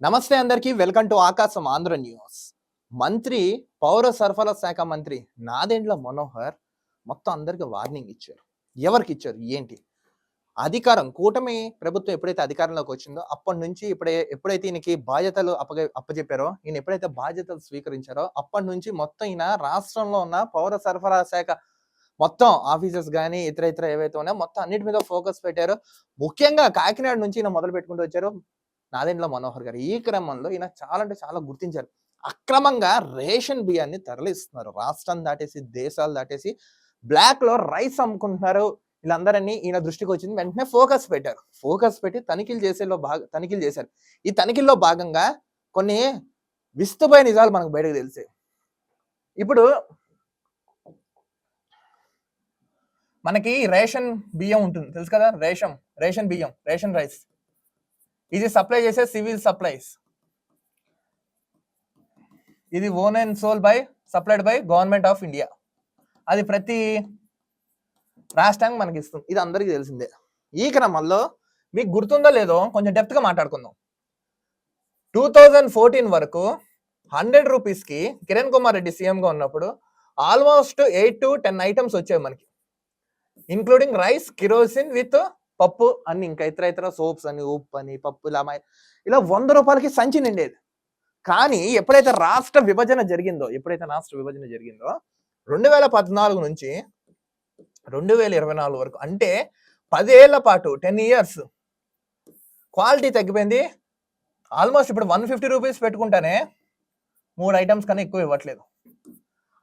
నమస్తే అందరికీ welcome to ఆకాశం ఆంధ్ర న్యూస్. మంత్రి పౌర సరఫరా శాఖ మంత్రి నాదెండ్ల మనోహర్ మొత్తం అందరికి వార్నింగ్ ఇచ్చారు. ఎవరికి ఇచ్చారు? ఏంటి? అధికారం కూటమి ప్రభుత్వం ఎప్పుడైతే అధికారంలోకి వచ్చిందో అప్పటి నుంచి ఇప్పుడే ఎప్పుడైతే ఈయనకి బాధ్యతలు అప్పగ అప్పచెప్పారో ఈయన ఎప్పుడైతే బాధ్యతలు స్వీకరించారో అప్పటి నుంచి మొత్తం ఈయన రాష్ట్రంలో ఉన్న పౌర సరఫరా శాఖ మొత్తం ఆఫీసర్స్ కానీ ఇతర ఇతర ఏవైతే ఉన్నాయో మొత్తం అన్నిటి మీద ఫోకస్ పెట్టారు. ముఖ్యంగా కాకినాడ నుంచి ఈయన మొదలు పెట్టుకుంటూ వచ్చారు. నాదెండ్ల మనోహర్ గారు ఈ క్రమంలో ఈయన చాలా అంటే చాలా గుర్తించారు. అక్రమంగా రేషన్ బియ్యాన్ని తరలిస్తున్నారు. రాష్ట్రం దాటేసి దేశాలు దాటేసి బ్లాక్లో రైస్ అమ్ముకుంటున్నారు. వీళ్ళందరినీ ఈయన దృష్టికి వచ్చింది. వెంటనే ఫోకస్ పెట్టారు. ఫోకస్ పెట్టి తనిఖీలు చేసేలో భాగ తనిఖీలు చేశారు. ఈ తనిఖీల్లో భాగంగా కొన్ని విస్తుపోయే నిజాలు మనకు బయటకు తెలిసాయి. ఇప్పుడు మనకి రేషన్ బియ్యం ఉంటుంది. తెలుసు కదా? రేషన్ రేషన్ బియ్యం రేషన్ రైస్. ఇది సప్లై చేసే సివిల్ సప్లైస్ ఇది own and sole by supplied by government of India అది ప్రతి రాష్ట్రానికి మనకి ఇస్తుంది. ఇది అందరికీ తెలిసిందే. ఈ క్రమంలో మీకు గుర్తుందో లేదో కొంచెం డెప్త్గా మాట్లాడుకుందాం. టూ థౌజండ్ ఫోర్టీన్ వరకు హండ్రెడ్ రూపీస్కి కిరణ్ కుమార్ రెడ్డి సీఎంగా ఉన్నప్పుడు almost eight to ten items వచ్చాయి మనకి ఇంక్లూడింగ్ రైస్ కిరోసిన్ విత్ పప్పు అన్ని ఇంకా ఇతర ఇతర సోప్స్ అని ఉప్పు అని పప్పు ఇలా ఇలా వంద రూపాయలకి సంచి నిండేది. కానీ ఎప్పుడైతే రాష్ట్ర విభజన జరిగిందో ఎప్పుడైతే రాష్ట్ర విభజన జరిగిందో రెండు వేల పద్నాలుగు నుంచి రెండు వేల ఇరవై నాలుగు వరకు అంటే పదేళ్ళ పాటు టెన్ ఇయర్స్ క్వాలిటీ తగ్గిపోయింది. ఆల్మోస్ట్ ఇప్పుడు వన్ ఫిఫ్టీ రూపీస్ పెట్టుకుంటానే మూడు ఐటమ్స్ కన్నా ఎక్కువ ఇవ్వట్లేదు.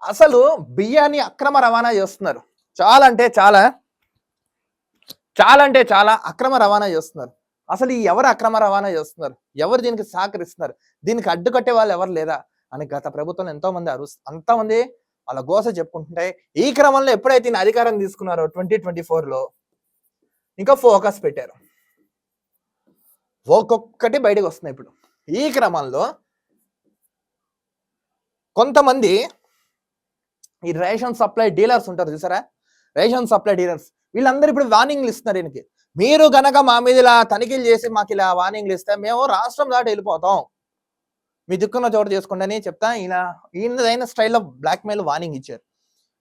అసలు బియ్యాన్ని అక్రమ రవాణా చేస్తున్నారు. చాలా అంటే చాలా చాలా అంటే చాలా అక్రమ రవాణా చేస్తున్నారు. అసలు ఈ ఎవరు అక్రమ రవాణా చేస్తున్నారు? ఎవరు దీనికి సహకరిస్తున్నారు? దీనికి అడ్డుకట్టే వాళ్ళు ఎవరు లేదా అని గత ప్రభుత్వం ఎంతో మంది అరు అంతమంది వాళ్ళ గోస చెప్పుకుంటుంటే ఈ క్రమంలో ఎప్పుడైతే ఈయన అధికారం తీసుకున్నారో ట్వంటీ ట్వంటీ ఫోర్లో ఇంకా ఫోకస్ పెట్టారు. ఒక్కొక్కటి బయటకు వస్తున్నాయి ఇప్పుడు. ఈ క్రమంలో కొంతమంది ఈ రేషన్ సప్లై డీలర్స్ ఉంటారు చూసారా? రేషన్ సప్లై డీలర్స్ వీళ్ళందరూ ఇప్పుడు వార్నింగ్లు ఇస్తున్నారు ఈయనకి. మీరు గనక మా మీద ఇలా తనిఖీలు చేసి మాకు ఇలా వార్నింగ్లు ఇస్తే మేము రాష్ట్రం దాటి వెళ్ళిపోతాం. మీ దిక్కున్న చోటు చేసుకోండి అని చెప్తా ఈయన ఈయనదైన స్టైల్లో బ్లాక్ మెయిల్ వార్నింగ్ ఇచ్చారు.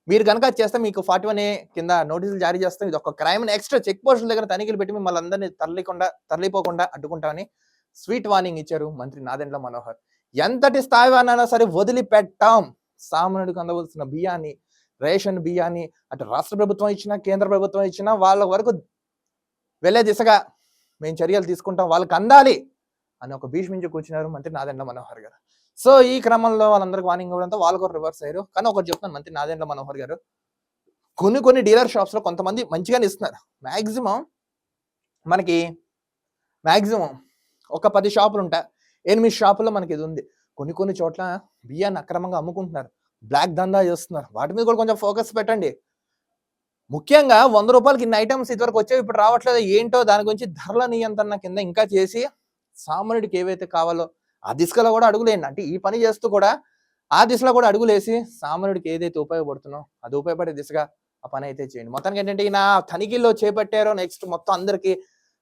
మీరు కనుక చేస్తే మీకు ఫార్టీ వన్ కింద నోటీసులు జారీ చేస్తాం ఇది ఒక క్రైమ్ ఎక్స్ట్రా చెక్ పోస్టుల దగ్గర తనిఖీలు పెట్టి మిమ్మల్ని అందరినీ తరలికుండా తరలిపోకుండా అడ్డుకుంటామని స్వీట్ వార్నింగ్ ఇచ్చారు మంత్రి నాదెండ్ల మనోహర్. ఎంతటి స్థాయి వారినైనా సరే వదిలిపెట్టాం. సామాన్యుడికి అందవలసిన బియ్యాన్ని రేషన్ బియ్యాన్ని అటు రాష్ట్ర ప్రభుత్వం ఇచ్చినా కేంద్ర ప్రభుత్వం ఇచ్చినా వాళ్ళ వరకు వెళ్ళే దిశగా మేము చర్యలు తీసుకుంటాం వాళ్ళకి అందాలి అని ఒక భీష్మించి కూర్చున్నారు మంత్రి నాదెండ్ల మనోహర్ గారు. సో ఈ క్రమంలో వాళ్ళందరికీ వార్నింగ్ ఇవ్వడంతో వాళ్ళు కూడా రివర్స్ అయ్యారు. కానీ ఒకటి చెప్తాను మంత్రి నాదెండ్ల మనోహర్ గారు. కొన్ని కొన్ని డీలర్ షాప్స్లో కొంతమంది మంచిగానే ఇస్తున్నారు. మ్యాక్సిమం మనకి మ్యాక్సిమం ఒక పది షాపులు ఉంటాయి. ఎనిమిది షాపుల్లో మనకి ఇది ఉంది. కొన్ని కొన్ని చోట్ల బియ్యాన్ని అక్రమంగా అమ్ముకుంటున్నారు. బ్లాక్ దందా చేస్తున్నారు వాటి మీద కూడా కొంచెం ఫోకస్ పెట్టండి. ముఖ్యంగా వంద రూపాయలకి ఇన్ని ఐటమ్స్ ఇదివరకు వచ్చేవి ఇప్పుడు రావట్లేదు? ఏంటో దాని గురించి ధరల నియంత్రణ కింద ఇంకా చేసి సామాన్యుడికి ఏవైతే కావాలో ఆ దిశలో కూడా అడుగులేండి అంటే ఈ పని చేస్తూ కూడా ఆ దిశలో కూడా అడుగులేసి సామాన్యుడికి ఏదైతే ఉపయోగపడుతున్నో అది ఉపయోగపడే దిశగా ఆ పని అయితే చేయండి. మొత్తానికి ఏంటంటే ఈయన తనిఖీల్లో చేపట్టారో నెక్స్ట్ మొత్తం అందరికీ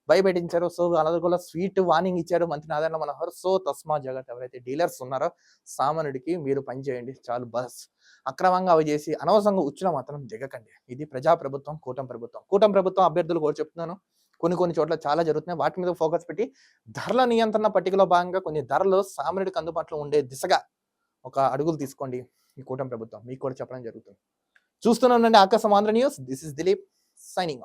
భయపెట్టించారు. సో అలాగే కూడా స్వీట్ వార్నింగ్ ఇచ్చారు మంత్రి నారాయణ మనోహర్. సో తస్మా జగత్ ఎవరైతే డీలర్స్ ఉన్నారో సామాన్యుడికి మీరు పని చేయండి చాలు బస్. అక్రమంగా అవి చేసి అనవసరంగా ఉచ్చులో మాత్రం దిగకండి ఇది ప్రజా ప్రభుత్వం కూటమి ప్రభుత్వం. కూటమి ప్రభుత్వం అభ్యర్థులు కూడా చెప్తున్నాను. కొన్ని కొన్ని చోట్ల చాలా జరుగుతున్నాయి. వాటి మీద ఫోకస్ పెట్టి ధరల నియంత్రణ పట్టికలో భాగంగా కొన్ని ధరలు సామాన్యుడికి అందుబాటులో ఉండే దిశగా ఒక అడుగులు తీసుకోండి ఈ కూటమి ప్రభుత్వం. మీకు కూడా చెప్పడం జరుగుతుంది. చూస్తూనే ఉండండి. Aakasam Andhra news. This is Dilip signing